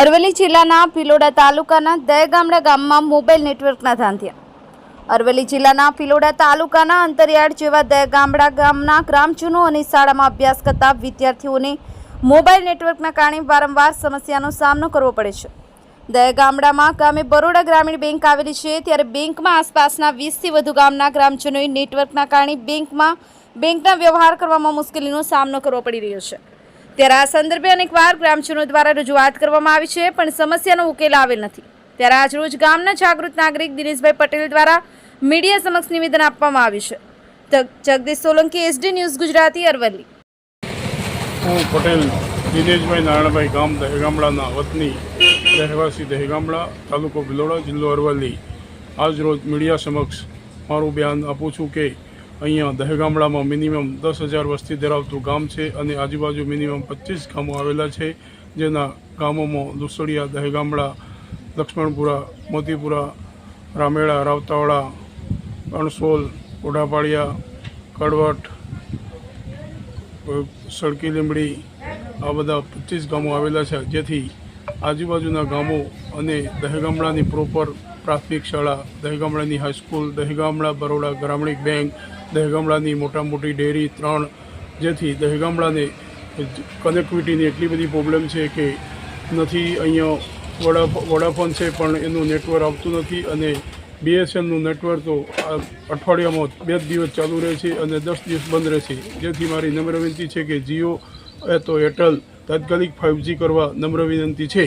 અરવલ્લી જિલ્લાના ભિલોડા તાલુકાના દયગામડા ગામમાં મોબાઈલ નેટવર્કના ધાંધ્યા. અરવલ્લી જિલ્લાના ભિલોડા તાલુકાના અંતરિયાળ જેવા દયગામડા ગામના ગ્રામજનો અને શાળામાં અભ્યાસ કરતા વિદ્યાર્થીઓને મોબાઈલ નેટવર્કના કારણે વારંવાર સમસ્યાનો સામનો કરવો પડે છે. દયગામડામાં ગામે બરોડા ગ્રામીણ બેંક આવેલી છે, ત્યારે બેંકમાં આસપાસના વીસથી વધુ ગામના ગ્રામજનોએ નેટવર્કના કારણે બેંકમાં, બેંકના વ્યવહાર કરવામાં મુશ્કેલીનો સામનો કરવો પડી રહ્યો છે. ત્યારે આ સંદર્ભે અનેકવાર ગ્રામજનો દ્વારા રજૂઆત કરવામાં આવી છે, પણ સમસ્યાનો ઉકેલ આવેલ નથી. ત્યારે આજરોજ ગામના જાગૃત નાગરિક દિનેશભાઈ પટેલ દ્વારા મીડિયા સમક્ષ નિવેદન આપવામાં આવ્યું છે. Jagdish Solanki, SD news Gujarati, Aravalli. હું પટેલ, દિનેશભાઈ નારાયણભાઈ ગામ, દહેગામડાના વતની રહેવાસી દહેગામડા, તાલુકો ભિલોડા, જિલ્લો અરવલ્લી. આજરોજ મીડિયા સમક્ષ મારું બયાન આપું છું કે અહીંયા દહેગામડામાં મિનિમમ દસ હજાર વસ્તી ધરાવતું ગામ છે અને આજુબાજુ મિનિમમ પચીસ ગામો આવેલા છે, જેના ગામોમાં દુસળિયા દહેગામડા, લક્ષ્મણપુરા, મોતીપુરા, રામેડા, રાવતાવાડા, અણસોલ ઓઢાપાળિયા કડવટ સડકી લીમડી આ બધા પચીસ ગામો આવેલા છે. જેથી આજુબાજુના ગામો અને દહેગામડાની પ્રોપર પ્રાથમિક શાળા, દહેગામડાની હાઈસ્કૂલ દહેગામડા બરોડા ગ્રામીણ બેંક દહેગામડાની મોટા મોટી ડેરી ત્રણ, જેથી દહેગામડાને કનેક્ટિવિટીની એટલી બધી પ્રોબ્લેમ છે કે નથી અહીંયા વડા વડાફોન છે, પણ એનું નેટવર્ક આવતું નથી અને બીએસએનનું નેટવર્ક તો અઠવાડિયામાં બે દિવસ ચાલુ રહે છે અને દસ દિવસ બંધ રહે છે. જેથી મારી નમ્ર વિનંતી છે કે જીઓ એ તો એરટેલ તાત્કાલિક ફાઇવજી કરવા નમ્ર વિનંતી છે.